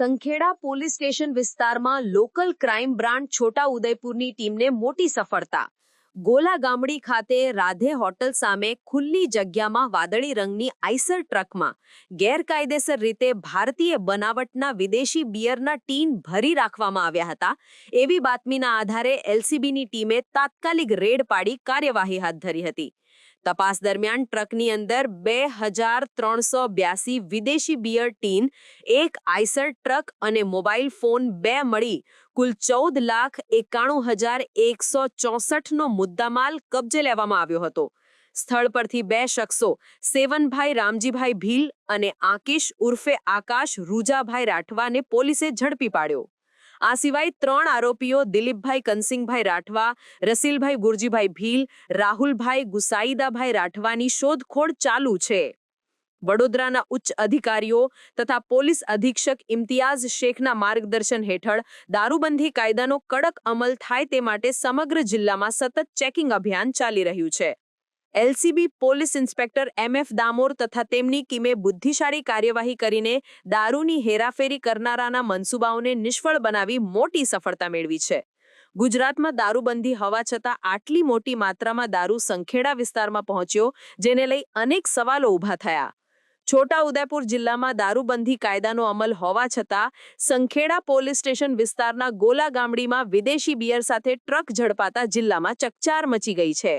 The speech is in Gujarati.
સંખેડા પોલીસ સ્ટેશન વિસ્તારમાં લોકલ ક્રાઇમ બ્રાન્ચ છોટા ઉદયપુરની ટીમને મોટી સફળતા. ગોલા ગામડી ખાતે રાધે હોટલ સામે ખુલ્લી જગ્યામાં વાદળી રંગની આઈસર ટ્રકમાં ગેરકાયદેસર રીતે ભારતીય બનાવટના વિદેશી બિયરના ટીન ભરી રાખવામાં આવ્યા હતા. એવી બાતમીના આધારે એલસીબીની ટીમે તાત્કાલિક રેડ પાડી કાર્યવાહી હાથ ધરી હતી. તપાસ દરમિયાન ટ્રકની અંદર બે હજાર ત્રણસો બ્યાસી વિદેશી બિયર ટીન, એક આઈસર ટ્રક અને મોબાઈલ ફોન બે મળી. કુલ ચૌદ લાખ એકાણું હજાર એકસો ચોસઠનો મુદ્દામાલ કબજે લેવામાં આવ્યો હતો. સ્થળ પરથી બે શખ્સો, સેવનભાઈ રામજીભાઈ ભીલ અને આકિશ ઉર્ફે આકાશ રૂજાભાઈ રાઠવાને પોલીસે ઝડપી પાડ્યો. આ સિવાય ત્રણ આરોપીઓ દિલીપભાઈ કનસિંહભાઈ રાઠવા, રસીલભાઈ ગુરજીભાઈ ભીલ, રાહુલભાઈ ગુસાઈદાભાઈ રાઠવાની શોધખોળ ચાલુ છે. વડોદરાના ઉચ્ચ અધિકારીઓ તથા પોલીસ અધિક્ષક ઇમ્તિયાઝ શેખના માર્ગદર્શન હેઠળ દારૂબંધી કાયદાનો કડક અમલ થાય તે માટે સમગ્ર જિલ્લામાં સતત ચેકિંગ અભિયાન ચાલી રહ્યું છે. LCB police inspector M F Damor તથા તેમની ટીમે બુદ્ધિશાળી કાર્યવાહી કરીને દારૂની હેરાફેરી કરનારાના મનસૂબાઓને નિષ્ફળ બનાવી મોટી સફળતા મેળવી છે. ગુજરાતમાં દારૂબંધી હોવા છતાં આટલી મોટી માત્રામાં દારૂ સંખેડા વિસ્તારમાં પહોંચ્યો, જેને લઈ અનેક સવાલો ઊભા થયા. છોટા ઉદેપુર જિલ્લામાં દારૂબંધી કાયદાનો અમલ હોવા છતાં સંખેડા પોલીસ સ્ટેશન વિસ્તારના ગોલા ગામડીમાં વિદેશી બિયર સાથે ટ્રક ઝડપાતા જિલ્લામાં ચકચાર મચી ગઈ છે.